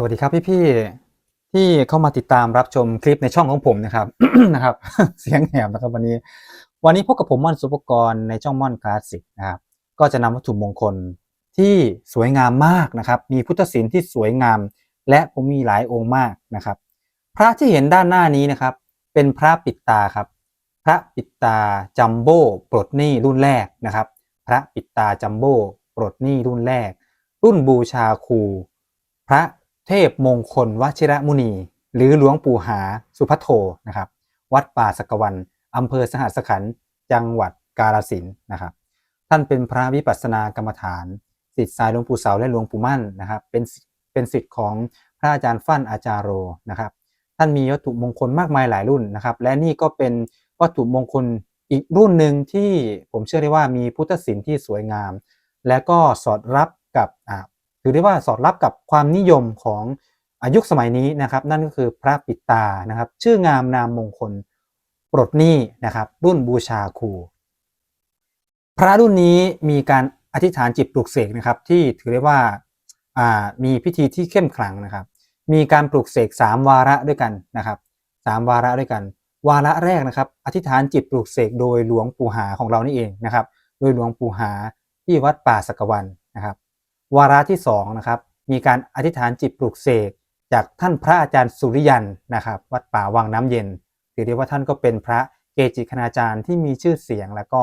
สวัสดีครับพี่ๆที่เข้ามาติดตามรับชมคลิปในช่องของผมนะครับนะครับ เสียงแหบนะครับวันนี้ วันนี้พบกับผมม่อนสุปกรณ์ในช่องม่อนคลาสสิกนะครับก็จะนำวัตถุมงคลที่สวยงามมากนะครับ มีพุทธศิลป์ที่สวยงาม และผมมีหลายองค์มากนะครับ พระที่เห็นด้านหน้านี้นะครับ เป็นพระปิดตาครับ พระปิดตาจัมโบ้ปลดหนี้รุ่นแรกนะครับ พระปิดตาจัมโบ้ปลดหนี้รุ่นแรก รุ่นบูชาครูพระ เทพมงคลวชิระมุนี หรือหลวงปู่หาสุพัทโทนะครับ วัดป่าสกวันอำเภอสหัสขันจังหวัดกาฬสินนะครับ ท่านเป็นพระวิปัสสนากรรมฐานศิษย์สายหลวงปู่เสาและหลวงปู่มั่นนะครับ เป็นเป็นศิษย์ของพระอาจารย์ฟั่นอาจารโรนะครับ ท่านมีวัตถุมงคลมากมายหลายรุ่นนะครับ และนี่ก็เป็นวัตถุมงคลอีกรุ่นหนึ่งที่ผมเชื่อได้ว่ามีพุทธศิลป์ที่สวยงาม และก็สอดรับกับ ถือได้ว่าสอดรับกับความนิยมของอายุสมัยนี้นะครับ นั่นก็คือพระปิดตานะครับ ชื่องามนามมงคลปลดหนี้นะครับ รุ่นบูชาครูพระรุ่นนี้มีการอธิษฐานจิตปลุกเสกนะครับ ที่ถือได้ว่ามีพิธีที่เข้มขลังนะครับ มีการปลุกเสกสามวาระด้วยกันนะครับสามวาระด้วยกัน วาระแรกนะครับ อธิษฐานจิตปลุกเสกโดยหลวงปู่หาของเรานี่เองนะครับ โดยหลวงปู่หาที่วัดป่าสกวันนะครับ วาระที่สองนะครับมีการอธิษฐานจิตปลุกเสกจากท่านพระอาจารย์สุริยันนะครับวัดป่าวังน้ำเย็นถือได้ว่าท่านก็เป็นพระเกจิคณาจารย์ที่มีชื่อเสียง แล้วก็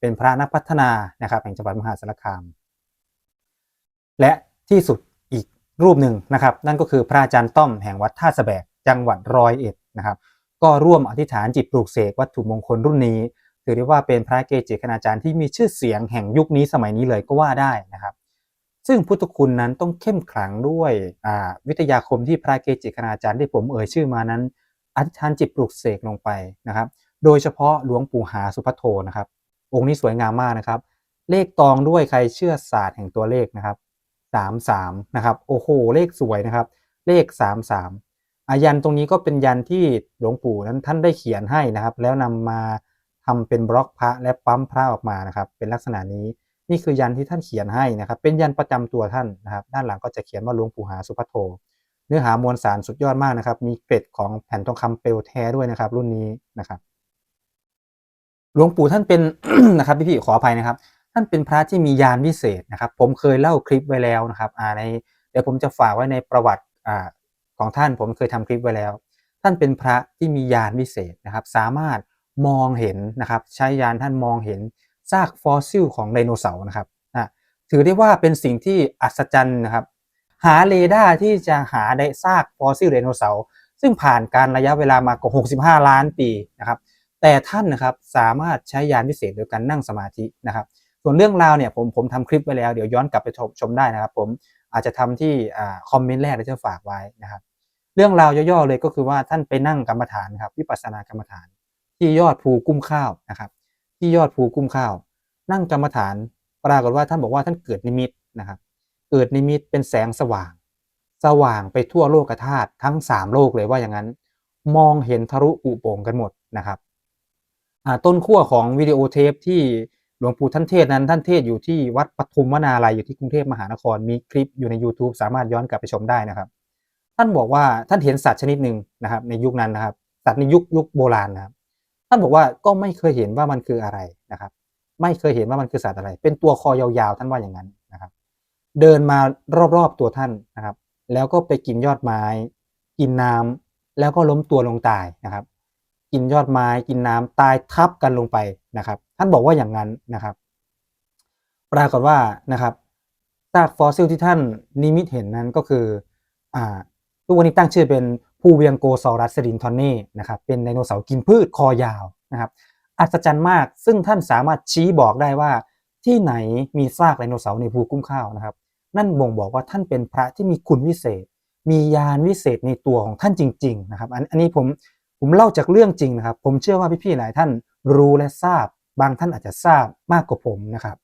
เป็นพระนักพัฒนานะครับแห่งจังหวัดมหาสารคาม และที่สุดอีกรูปหนึ่งนะครับ นั่นก็คือพระอาจารย์ต้อมแห่งวัดท่าสะแบกจังหวัดร้อยเอ็ดนะครับก็ร่วมอธิษฐานจิตปลูกเสกวัตถุมงคลรุ่นนี้ถือได้ว่าเป็นพระเกจิคณาจารย์ที่มีชื่อเสียงแห่งยุคนี้สมัยนี้เลยก็ว่าได้นะครับ ซึ่งพุทธคุณนั้นต้องเข้มขลังด้วยวิทยาคมที่พระเกจิคณาจารย์ที่ผมเอ่ยชื่อมานั้นอธิษฐานจิตปลูกเสกลงไปนะครับ โดยเฉพาะหลวงปู่หาสุพัทโทนะครับ องค์นี้สวยงามมากนะครับ เลขตองด้วยใครเชื่อศาสตร์แห่งตัวเลขนะครับสามสามนะครับโอ้โหเลขสวยนะครับ เลขสามสามอายันตรงนี้ก็เป็นยันที่หลวงปู่นั้นท่านได้เขียนให้นะครับ แล้วนำมาทำเป็นบล็อกพระและปั๊มพระออกมานะครับ เป็นลักษณะนี้ นี่คือยันที่ท่านเขียนให้นะครับ เป็นยันประจำตัวท่านนะครับ ด้านหลังก็จะเขียนว่าหลวงปู่หาสุพัโทเนื้อหามวลสารสุดยอดมากนะครับ มีเกร็ดของแผ่นทองคำเปลวแท้ด้วยนะครับ รุ่นนี้นะครับ หลวงปู่ท่านเป็นนะครับพี่พี่ๆขออภัยนะครับ ท่านเป็นพระที่มียานวิเศษนะครับ ผมเคยเล่าคลิปไว้แล้วนะครับอ่าในเดี๋ยวผมจะฝากไว้ในประวัติอ่าของท่านผมเคยทำคลิปไว้แล้ว ท่านเป็นพระที่มียานวิเศษนะครับ สามารถมองเห็นนะครับ ใช้ยานท่านมองเห็น ซากฟอสซิลของไดโนเสาร์นะครับอะถือได้ว่าเป็นสิ่งที่อัศจรรย์นะครับ หาเรดาร์ที่จะหาได้ซากฟอสซิลไดโนเสาร์ซึ่งผ่านการระยะเวลามากว่า 65 ล้านปีนะครับ แต่ท่านนะครับสามารถใช้ยานพิเศษโดยการนั่งสมาธินะครับ ส่วนเรื่องราวเนี่ยผมผมทำคลิปไว้แล้วเดี๋ยวย้อนกลับไปชมชมได้นะครับ ผมอาจจะทำที่อคอมเมนต์แรกที่จะฝากไว้นะครับ เรื่องราวย่อๆเลยก็คือว่าท่านไปนั่งกรรมฐานครับวิปัสสนากรรมฐานที่ยอดภูกุ้มข้าวนะครับ ที่ยอดภูกุ้มข้าว นั่งกรรมฐานปรากฏว่าท่านบอกว่าท่านเกิดนิมิตนะครับ เกิดนิมิตเป็นแสงสว่าง สว่างไปทั่วโลกธาตุทั้ง 3 โลกเลยว่าอย่างนั้น มองเห็นทะลุปุโป่งกันหมดนะครับต้นขั้วของวิดีโอเทปที่หลวงปู่ท่านเทศนั้นท่านเทศอยู่ที่วัดปทุมวนาลัยอยู่ที่กรุงเทพมหานครมีคลิปอยู่ใน YouTube สามารถย้อนกลับไปชมได้นะครับ ท่านบอกว่าท่านเห็นสัตว์ชนิดหนึ่งนะครับ ในยุคนั้นนะครับ สัตว์ในยุคยุคโบราณนะครับ ท่านบอกว่าก็ไม่เคยเห็นว่ามันคืออะไรนะครับ ไม่เคยเห็นว่ามันคือสัตว์อะไร เป็นตัวคอยาวๆท่านว่าอย่างนั้นนะครับ เดินมารอบๆตัวท่านนะครับ แล้วก็ไปกินยอดไม้ กินน้ำแล้วก็ล้มตัวลงตายนะครับ กินยอดไม้กินน้ำตายทับกันลงไปนะครับ ท่านบอกว่าอย่างนั้นนะครับ ปรากฏว่านะครับซากฟอสซิลที่ท่านนิมิตเห็นนั้นก็คืออ่าทุกวันนี้ตั้งชื่อเป็น ภูเวียงโกซอรัสสดินทอนเน่นะครับเป็นไดโนเสาร์กินพืชคอยาวนะครับอัศจรรย์มากซึ่งท่านสามารถชี้บอกได้ว่าที่ไหนมีซากไดโนเสาร์ในภูกุ้มข้าวนะครับ นั่นบ่งบอกว่าท่านเป็นพระที่มีคุณวิเศษ มียานวิเศษในตัวของท่านจริง ๆ นะครับอันอันนี้ผมผมเล่าจากเรื่องจริงนะครับ ผมเชื่อว่าพี่ๆหลายท่านรู้และทราบ บางท่านอาจจะทราบมากกว่าผมนะครับ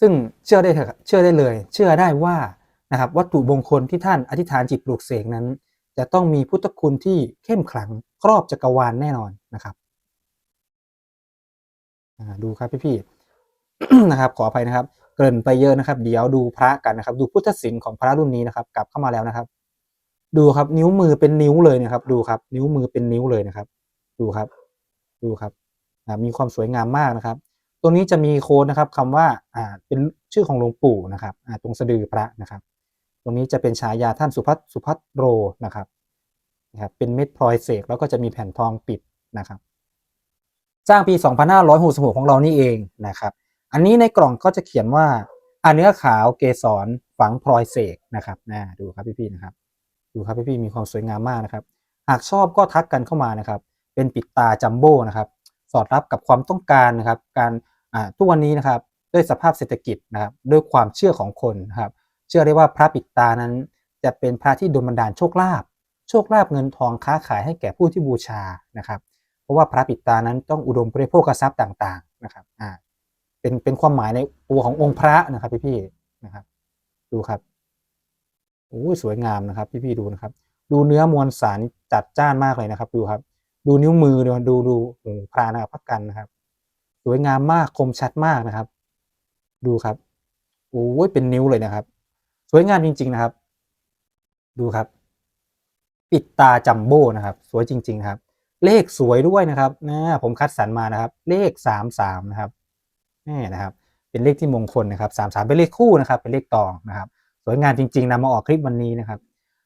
ซึ่งเชื่อได้เถอะเชื่อได้เลย เชื่อได้ว่า นะครับวัตถุมงคลที่ท่านอธิษฐานจิตปลูกเสกนั้น จะต้องมีพุทธคุณที่เข้มขลังครอบจักรวาลแน่นอนนะครับดูครับพี่ๆนะครับ ขออภัยนะครับ เกินไปเยอะนะครับ เดี๋ยวดูพระกันนะครับ ดูพุทธศิลป์ของพระรุ่นนี้นะครับ กลับเข้ามาแล้วนะครับ ดูครับนิ้วมือเป็นนิ้วเลยนะครับ ดูครับ นิ้วมือเป็นนิ้วเลยนะครับ ดูครับ ดูครับอ่ามีความสวยงามมากนะครับตรงนี้จะมีโค้ดนะครับคำว่าอ่าเป็นชื่อของหลวงปู่นะครับอ่าตรงสะดือพระนะครับ ตรงนี้จะเป็นฉายาท่านสุพัฒสุพัฒโรนะครับนะครับ เป็นเม็ดพลอยเสกแล้วก็จะมีแผ่นทองปิดนะครับ สร้างปี 2566 ของเรานี่เองนะครับ อันนี้ในกล่องก็จะเขียนว่าอันเนื้อขาวเกสรฝังพลอยเสกนะครับนะดูครับพี่ๆนะครับ ดูครับพี่ๆมีความสวยงามมากนะครับ หากชอบก็ทักกันเข้ามานะครับ เป็นปิดตาจัมโบ้นะครับ สอดรับกับความต้องการนะครับ การอ่าทุกวันนี้นะครับด้วยสภาพเศรษฐกิจนะครับ ด้วยความเชื่อของคนนะครับ เชื่อได้ว่าพระปิดตานั้น จะเป็นพระที่ดลบันดาลโชคลาภโชคลาภเงินทองค้าขายให้แก่ผู้ที่บูชานะครับ เพราะว่าพระปิดตานั้นต้องอุดมไปด้วยโภคทรัพย์ต่างๆนะครับอ่าเป็นเป็นความหมายในตัวขององค์พระนะครับพี่ๆนะครับ ดูครับโอ้สวยงามนะครับ พี่ๆดูนะครับ ดูเนื้อมวลสารจัดจ้านมากเลยนะครับ ดูครับ ดูนิ้วมือดูดูดูโอ้พระนะครับพักกันนะครับ สวยงามมากคมชัดมากนะครับ ดูครับโอ้ยเป็นนิ้วเลยนะครับ สวยงามจริง ๆนะครับ ดูครับ ปิดตาจัมโบ้นะครับ สวยจริง ๆ ครับ เลขสวยด้วยนะครับนะผมคัดสรรมานะครับ เลขสามสามนะครับนี่นะครับ เป็นเลขที่มงคลนะครับสามสามเป็นเลขคู่นะครับ เป็นเลขตองนะครับ สวยงามจริง ๆนำมาออกคลิปวันนี้นะครับ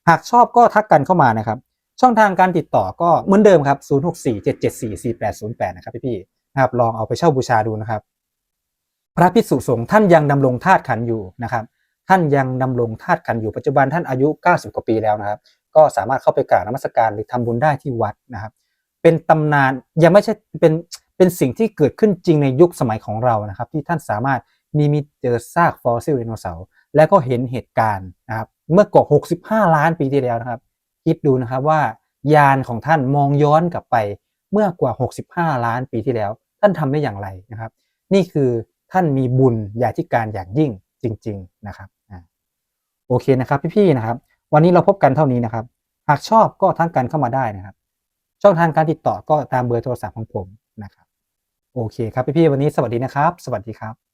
หากชอบก็ทักกันเข้ามานะครับ ช่องทางการติดต่อก็เหมือนเดิมครับ0647744808นะครับพี่ๆนะครับลองเอาไปเช่าบูชาดูนะครับ พระภิกษุสงฆ์ท่านยังดำรงธาตุขันอยู่นะครับ ท่านยังดำรงธาตุขันอยู่ปัจจุบันท่านอายุ 90 กว่าปีแล้วนะครับ ก็สามารถเข้าไปกราบนมัสการหรือทำบุญได้ที่วัดนะครับ เป็นตำนานยังไม่ใช่เป็นเป็นสิ่งที่เกิดขึ้นจริงในยุคสมัยของเรานะครับ ที่ท่านสามารถนิมิตเจอซากฟอสซิลไดโนเสาร์แล้วก็เห็นเหตุการณ์นะครับเมื่อกว่า65 ล้านปีที่แล้วนะครับ คิดดูนะครับว่ายานของท่านมองย้อนกลับไปเมื่อกว่า 65 ล้านปีที่แล้ว ท่านทำได้อย่างไรนะครับ นี่คือท่านมีบุญญาธิการอย่างยิ่งจริง ๆ นะครับ โอเคนะครับพี่ๆนะครับ วันนี้เราพบกันเท่านี้นะครับ หากชอบก็ทักกันเข้ามาได้นะครับ ช่องทางการติดต่อก็ตามเบอร์โทรศัพท์ของผมนะครับ โอเคครับพี่ๆวันนี้สวัสดีนะครับ สวัสดีครับ